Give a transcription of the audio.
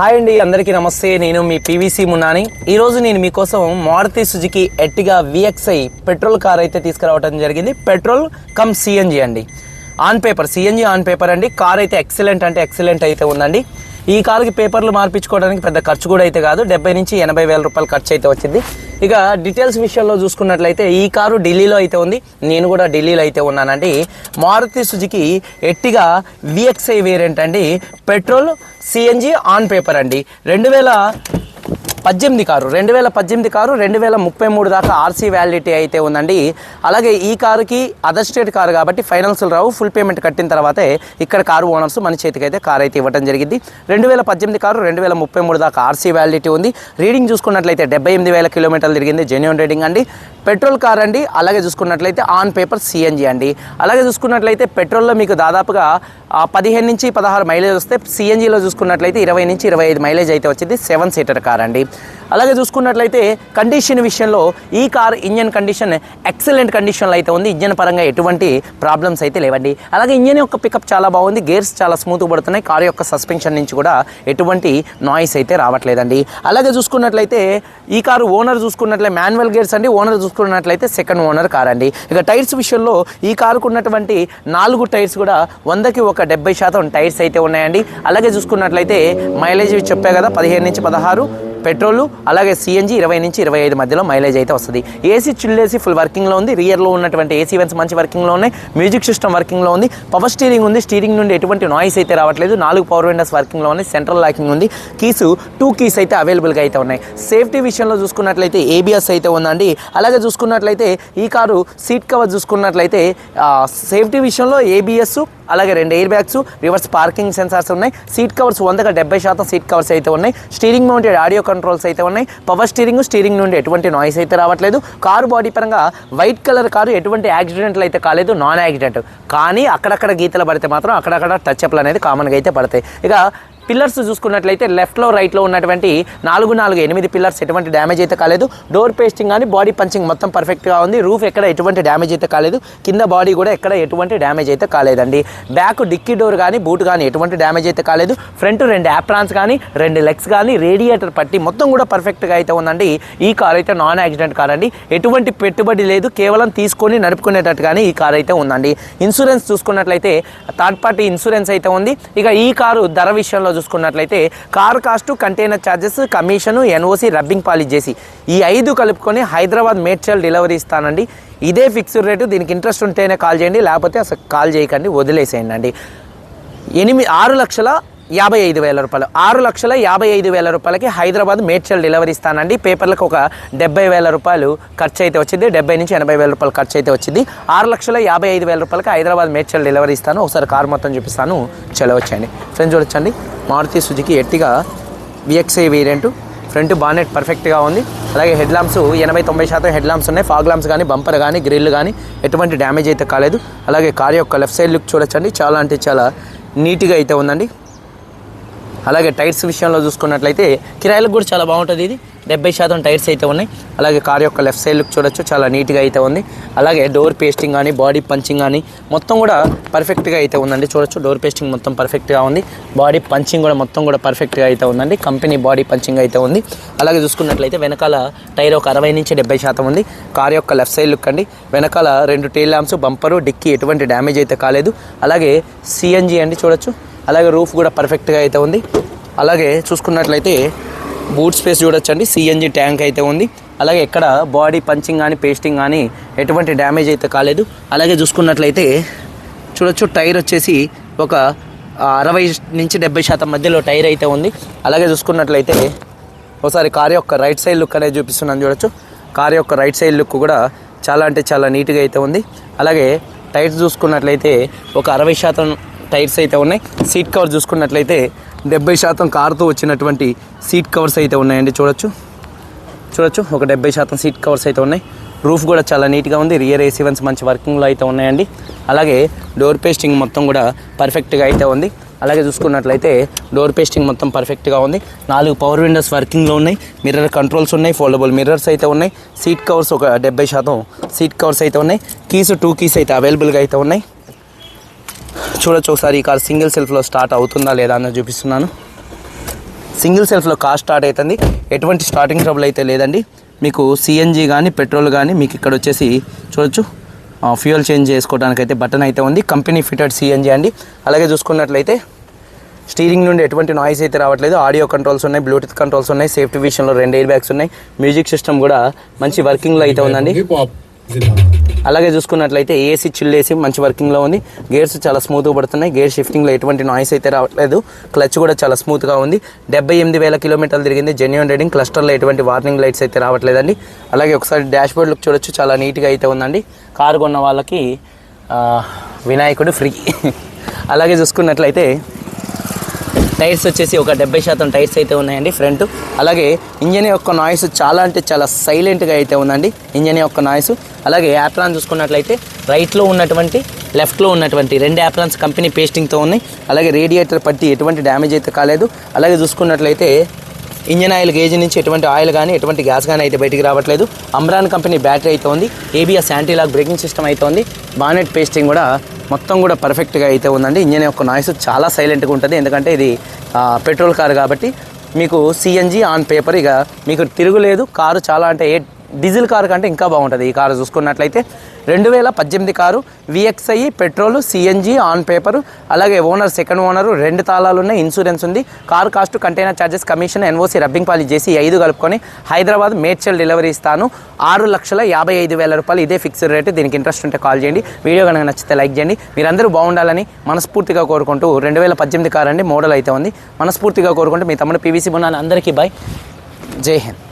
Hi అండి అందరికీ నమస్తే. నేను మీ పీవీసీ మున్నాని. ఈరోజు నేను మీకోసం Maruti Suzuki Ertiga VXI petrol car అయితే తీసుకురావడం జరిగింది. పెట్రోల్ కమ్ సిఎన్జి అండి. On paper CNG on paper అండి. కార్ అయితే ఎక్సలెంట్ అంటే ఎక్సలెంట్ అయితే ఉందండి. ఈ కారుకి పేపర్లు మార్పించుకోవడానికి పెద్ద ఖర్చు కూడా అయితే కాదు. డెబ్బై నుంచి ఎనభై వేల రూపాయలు ఖర్చు అయితే వచ్చింది. ఇక డీటెయిల్స్ విషయంలో చూసుకున్నట్లయితే ఈ కారు ఢిల్లీలో అయితే ఉంది. నేను కూడా ఢిల్లీలో అయితే ఉన్నానండి. Maruti Suzuki Ertiga VXI variant అండి. పెట్రోల్ సిఎన్జి ఆన్ పేపర్ అండి. రెండు వేల పద్దెనిమిది కారు రెండు వేల పద్దెనిమిది కారు రెండు వేల ముప్పై మూడు దాకా ఆర్సీ వ్యాలిడిటీ అయితే ఉందండి. అలాగే ఈ కారుకి అదర్ స్టేట్ కారు కాబట్టి ఫైనాన్సులు రావు ఫుల్ పేమెంట్ కట్టిన తర్వాతే ఇక్కడ కారు ఓనర్స్ మన చేతికి అయితే కారు అయితే ఇవ్వడం జరిగింది. రెండు వేల పద్దెనిమిది కారు రెండు వేల ముప్పై మూడు దాకా ఆర్సీ వ్యాలిడిటీ ఉంది. రీడింగ్ చూసుకున్నట్లయితే డెబ్బై ఎనిమిది వేల కిలోమీటర్లు తిరిగింది జెన్యున్ రీడింగ్ అండి. పెట్రోల్ కార్ అండి. అలాగే చూసుకున్నట్లయితే ఆన్ పేపర్ సిఎన్జి అండి. అలాగే చూసుకున్నట్లయితే పెట్రోల్లో మీకు దాదాపుగా పదిహేను నుంచి పదహారు మైలేజ్ వస్తే సిఎన్జిలో చూసుకున్నట్లయితే ఇరవై నుంచి ఇరవై ఐదు మైలేజ్ అయితే వచ్చింది. సెవెన్ సీటర్ కార్ అండి. అలాగే చూసుకున్నట్లయితే కండిషన్ విషయంలో ఈ కార్ ఇంజన్ కండిషన్ ఎక్సలెంట్ కండిషన్లో అయితే ఉంది. ఇంజన్ పరంగా ఎటువంటి ప్రాబ్లమ్స్ అయితే లేవండి. అలాగే ఇంజన్ యొక్క పికప్ చాలా బాగుంది. గేర్స్ చాలా స్మూత్ పడుతున్నాయి. కార్ యొక్క సస్పెన్షన్ నుంచి కూడా ఎటువంటి నాయిస్ అయితే రావట్లేదండి. అలాగే చూసుకున్నట్లయితే ఈ కారు ఓనర్ చూసుకున్నట్లయితే మాన్యువల్ గేర్స్ అండి. ఓనర్ చూసుకున్నట్లయితే సెకండ్ ఓనర్ కార్ అండి ఇక టైర్స్ విషయంలో ఈ కారుకు ఉన్నటువంటి నాలుగు టైర్స్ కూడా వందకి ఒక డెబ్బై శాతం టైర్స్ అయితే ఉన్నాయండి. అలాగే చూసుకున్నట్లయితే మైలేజ్ చెప్పా కదా పదిహేను నుంచి పదహారు. పెట్రోల్ అలాగే సిఎన్జి ఇరవై నుంచి ఇరవై ఐదు మధ్యలో మైలేజ్ అయితే వస్తుంది. ఏసీ చిల్ ఏసీ ఫుల్ వర్కింగ్లో ఉంది. రియర్లో ఉన్నటువంటి ఏసీ వెన్స్ మంచి వర్కింగ్లో ఉన్నాయి. మ్యూజిక్ సిస్టమ్ వర్కింగ్లో ఉంది. పవర్ స్టీరింగ్ ఉంది. స్టీరింగ్ నుండి ఎటువంటి నాయిస్ అయితే రావట్లేదు. నాలుగు పవర్ విండోస్ వర్కింగ్లో ఉన్నాయి. సెంట్రల్ లాకింగ్ ఉంది. కీస్ టూ కీస్ అయితే అవైలబుల్గా అయితే ఉన్నాయి. సేఫ్టీ విషయంలో చూసుకున్నట్లయితే ఏబిఎస్ అయితే ఉందండి. అలాగే చూసుకున్నట్లయితే ఈ కారు సీట్ కవర్ చూసుకున్నట్లయితే సేఫ్టీ విషయంలో ఏబిఎస్ అలాగే రెండు air bags reverse parking sensors ఉన్నాయి. సీట్ కవర్స్ వందగా డెబ్బై శాతం సీట్ కవర్స్ అయితే ఉన్నాయి. స్టీరింగ్ మౌంటెడ్ ఆడియో కంట్రోల్స్ అయితే ఉన్నాయి. పవర్ స్టీరింగ్ స్టీరింగ్ నుండి ఎటువంటి నాయిస్ అయితే రావట్లేదు. కారు బాడీ పరంగా వైట్ కలర్ కారు ఎటువంటి యాక్సిడెంట్లు అయితే కాలేదు. నాన్ యాక్సిడెంట్ కానీ అక్కడక్కడ గీతలు పడితే మాత్రం అక్కడక్కడ టచ్ అప్లు అనేది కామన్గా అయితే పడతాయి. ఇక పిల్లర్స్ చూసుకున్నట్లయితే లెఫ్ట్లో రైట్లో ఉన్నటువంటి నాలుగు నాలుగు ఎనిమిది పిల్లర్స్ ఎటువంటి డ్యామేజ్ అయితే కాలేదు. డోర్ పేస్టింగ్ కానీ బాడీ పంచింగ్ మొత్తం పర్ఫెక్ట్గా ఉంది. రూఫ్ ఎక్కడ ఎటువంటి డ్యామేజ్ అయితే కాలేదు. కింద బాడీ కూడా ఎక్కడ ఎటువంటి డ్యామేజ్ అయితే కాలేదండి. బ్యాక్ డిక్కీ డోర్ కానీ బూట్ కానీ ఎటువంటి డ్యామేజ్ అయితే కాలేదు. ఫ్రంట్ రెండు యాప్రాన్స్ కానీ రెండు లెగ్స్ కానీ రేడియేటర్ పట్టి మొత్తం కూడా పర్ఫెక్ట్గా అయితే ఉందండి. ఈ కార్ అయితే నాన్ యాక్సిడెంట్ కార్ అండి. ఎటువంటి పెట్టుబడి లేదు. కేవలం తీసుకొని నడుపుకునేటట్టుగానే ఈ కార్ అయితే ఉందండి. ఇన్సూరెన్స్ చూసుకున్నట్లయితే థర్డ్ పార్టీ ఇన్సూరెన్స్ అయితే ఉంది. ఇక ఈ కారు ధర విషయంలో చూసుకున్నట్లయితే car cost container charges commission NOC rubbing polish చేసి ఈ ఐదు కలుపుకొని హైదరాబాద్ మేడ్చల్ డెలివరీ ఇస్తానండి. ఇదే ఫిక్స్డ్ రేటు దీనికి ఇంట్రెస్ట్ ఉంటేనే కాల్ చేయండి. లేకపోతే అసలు కాల్ చేయకండి వదిలేసేయండి. అండి ఎనిమిది ఆరు లక్షల యాభై ఐదు వేల రూపాయలు. ఆరు లక్షల యాభై ఐదు వేల రూపాయలకి హైదరాబాద్ మేడ్చల్ డెలివరీ ఇస్తానండి పేపర్లకు ఒక డెబ్బై వేల రూపాయలు ఖర్చు అయితే వచ్చింది. డెబ్బై నుంచి ఎనభై వేల రూపాయలు ఖర్చు అయితే వచ్చింది. ఆరు లక్షల యాభై ఐదు వేల రూపాయలకి హైదరాబాద్ మేడ్చల్ డెలివరీ ఇస్తాను ఒకసారి కారు మొత్తం చూపిస్తాను. చెలవచ్చండి ఫ్రెండ్స్ చూడొచ్చండి. Maruti Suzuki Ertiga VXI variant front bonnet పర్ఫెక్ట్గా ఉంది. అలాగే హెడ్ లాంప్స్ ఎనభై తొంభై శాతం హెడ్ లాంప్స్ ఉన్నాయి. ఫాగ్ లాంప్స్ కానీ బంపర్ కానీ గ్రిల్ కానీ ఎటువంటి డ్యామేజ్ అయితే కాలేదు. అలాగే కార్ యొక్క లెఫ్ట్ సైడ్ లుక్ చూడొచ్చండి. చాలా అంటే చాలా నీట్గా అయితే ఉందండి. అలాగే టైర్స్ విషయంలో చూసుకున్నట్లయితే కిరాయిలకు కూడా చాలా బాగుంటుంది ఇది. డెబ్బై శాతం టైర్స్ అయితే ఉన్నాయి. అలాగే కార్ యొక్క లెఫ్ట్ సైడ్ లుక్ చూడొచ్చు. చాలా నీట్గా అయితే ఉంది. అలాగే డోర్ పేస్టింగ్ కానీ బాడీ పంచింగ్ కానీ మొత్తం కూడా పర్ఫెక్ట్గా అయితే ఉందండి. చూడొచ్చు. డోర్ పేస్టింగ్ మొత్తం పర్ఫెక్ట్గా ఉంది. బాడీ పంచింగ్ కూడా మొత్తం కూడా పర్ఫెక్ట్గా అయితే ఉందండి. కంపెనీ బాడీ పంచింగ్ అయితే ఉంది. అలాగే చూసుకున్నట్లయితే వెనకాల టైర్ ఒక అరవై నుంచి డెబ్బై శాతం ఉంది. కార్ యొక్క లెఫ్ట్ సైడ్ లుక్ అండి. వెనకాల రెండు టైల్ ల్యాంప్స్ బంపరు డిక్కీ ఎటువంటి డ్యామేజ్ అయితే కాలేదు. అలాగే సిఎన్జి అండి. చూడొచ్చు. అలాగే రూఫ్ కూడా పర్ఫెక్ట్గా అయితే ఉంది. అలాగే చూసుకున్నట్లయితే బూట్ స్పేస్ చూడొచ్చండి. సిఎన్జి ట్యాంక్ అయితే ఉంది. అలాగే ఎక్కడ బాడీ పంచింగ్ కానీ పేస్టింగ్ కానీ ఎటువంటి డ్యామేజ్ అయితే కాలేదు. అలాగే చూసుకున్నట్లయితే చూడొచ్చు టైర్ వచ్చేసి ఒక అరవై నుంచి డెబ్బై శాతం మధ్యలో టైర్ అయితే ఉంది. అలాగే చూసుకున్నట్లయితే ఒకసారి కార్ యొక్క రైట్ సైడ్ లుక్ అనేది చూపిస్తున్నాను చూడొచ్చు. కార్ యొక్క రైట్ సైడ్ లుక్ కూడా చాలా అంటే చాలా నీట్గా అయితే ఉంది. అలాగే టైర్స్ చూసుకున్నట్లయితే ఒక అరవై శాతం టైర్స్ అయితే ఉన్నాయి. సీట్ కవర్ చూసుకున్నట్లయితే డెబ్బై శాతం కారుతో వచ్చినటువంటి సీట్ కవర్స్ అయితే ఉన్నాయండి. చూడొచ్చు. చూడొచ్చు. ఒక డెబ్బై శాతం సీట్ కవర్స్ అయితే ఉన్నాయి. రూఫ్ కూడా చాలా నీట్గా ఉంది. రియర్ ఏసీ వన్స్ మంచి వర్కింగ్లో అయితే ఉన్నాయండి. అలాగే డోర్ పేస్టింగ్ మొత్తం కూడా పర్ఫెక్ట్గా అయితే ఉంది. అలాగే చూసుకున్నట్లయితే డోర్ పేస్టింగ్ మొత్తం పర్ఫెక్ట్గా ఉంది. నాలుగు పవర్ విండోస్ వర్కింగ్లో ఉన్నాయి. మిర్రర్ కంట్రోల్స్ ఉన్నాయి. ఫోల్డబుల్ మిర్రర్స్ అయితే ఉన్నాయి. సీట్ కవర్స్ ఒక డెబ్బై శాతం సీట్ కవర్స్ అయితే ఉన్నాయి. కీస్ టూ కీస్ అయితే అవైలబుల్గా అయితే ఉన్నాయి. చూడొచ్చు ఒకసారి ఈ కార్ సింగిల్ సెల్ఫ్లో స్టార్ట్ అవుతుందా లేదా అన్నది చూపిస్తున్నాను. సింగిల్ సెల్ఫ్లో కార్ స్టార్ట్ అవుతుంది. ఎటువంటి స్టార్టింగ్ ట్రబుల్ అయితే లేదండి. మీకు సిఎన్జి కానీ పెట్రోల్ కానీ మీకు ఇక్కడ వచ్చేసి చూడొచ్చు. ఫ్యూయల్ చేంజ్ చేసుకోవడానికి అయితే బటన్ అయితే ఉంది. కంపెనీ ఫిటెడ్ సిఎన్జి అండి. అలాగే చూసుకున్నట్లయితే స్టీరింగ్ నుండి ఎటువంటి నాయిస్ అయితే రావట్లేదు. ఆడియో కంట్రోల్స్ ఉన్నాయి బ్లూటూత్ కంట్రోల్స్ ఉన్నాయి సేఫ్టీ విషయంలో రెండు ఎయిర్ బ్యాగ్స్ ఉన్నాయి. మ్యూజిక్ సిస్టమ్ కూడా మంచి వర్కింగ్లో అయితే ఉందండి. అలాగే చూసుకున్నట్లయితే ఏసీ చిల్ ఏసీ మంచి వర్కింగ్లో ఉంది. గేర్స్ చాలా స్మూత్గా పడుతున్నాయి. గేర్ షిఫ్టింగ్లో ఎటువంటి నాయిస్ అయితే రావట్లేదు. క్లచ్ కూడా చాలా స్మూత్గా ఉంది. డెబ్బై ఎనిమిది వేల కిలోమీటర్లు తిరిగింది. జెన్యున్ రైడింగ్ క్లస్టర్లో ఎటువంటి వార్నింగ్ లైట్స్ అయితే రావట్లేదండి. అలాగే ఒకసారి డాష్ బోర్డ్ లుక్ చూడొచ్చు. చాలా నీట్గా అయితే ఉందండి. కారు కొన్న వాళ్ళకి వినాయకుడు ఫ్రీ అలాగే చూసుకున్నట్లయితే టైర్స్ వచ్చేసి ఒక డెబ్బై శాతం టైర్స్ అయితే ఉన్నాయండి ఫ్రంట్. అలాగే ఇంజన్ యొక్క నాయిస్ చాలా అంటే చాలా సైలెంట్గా అయితే ఉందండి. ఇంజన్ యొక్క నాయిస్. అలాగే యాప్లాన్ చూసుకున్నట్లయితే రైట్లో ఉన్నటువంటి లెఫ్ట్లో ఉన్నటువంటి రెండు యాప్లాన్స్ కంపెనీ పేస్టింగ్తో ఉన్నాయి. అలాగే రేడియేటర్ పట్టి ఎటువంటి డ్యామేజ్ అయితే కాలేదు. అలాగే చూసుకున్నట్లయితే ఇంజన్ ఆయిల్ గేజ్ నుంచి ఎటువంటి ఆయిల్ కానీ ఎటువంటి గ్యాస్ కానీ అయితే బయటికి రావట్లేదు. అమ్రాన్ కంపెనీ బ్యాటరీ అయితే ఉంది. ఏబిఎస్ యాంటీలాక్ బ్రేకింగ్ సిస్టమ్ అయితే ఉంది. బానెట్ పేస్టింగ్ కూడా మొత్తం కూడా పర్ఫెక్ట్గా అయితే ఉందండి. ఇంజన్ యొక్క నాయిస్ చాలా సైలెంట్గా ఉంటుంది. ఎందుకంటే ఇది పెట్రోల్ కార్ కాబట్టి మీకు సిఎన్జి ఆన్ పేపర్ ఇక మీకు తిరుగులేదు. కారు చాలా అంటే ఏ డీజిల్ కారు కంటే ఇంకా బాగుంటుంది. ఈ కారు చూసుకున్నట్లయితే రెండు వేల పద్దెనిమిది car VXI petrol CNG on paper అలాగే ఓనర్ సెకండ్ ఓనర్ రెండు తాళాలు ఉన్నాయి ఇన్సూరెన్స్ ఉంది. Car cost container charges commission NOC rubbing polish చేసి ఐదు కలుపుకొని హైదరాబాద్ మేడ్చల్ డెలివరీ ఇస్తాను. ఆరు లక్షల యాభై ఐదు వేల రూపాయలు ఇదే ఫిక్స్డ్ రేటు. దీనికి ఇంట్రెస్ట్ ఉంటే కాల్ చేయండి. వీడియో కనుక నచ్చితే లైక్ చేయండి. మీరందరూ బాగుండాలని మనస్ఫూర్తిగా కోరుకుంటూ రెండు వేల పద్దెనిమిది కారు అండి మోడల్ అయితే ఉంది. మనస్ఫూర్తిగా కోరుకుంటూ మీ తమ్ముడు పీవీసీ బున్నాను అందరికీ బాయ్ జై హింద్.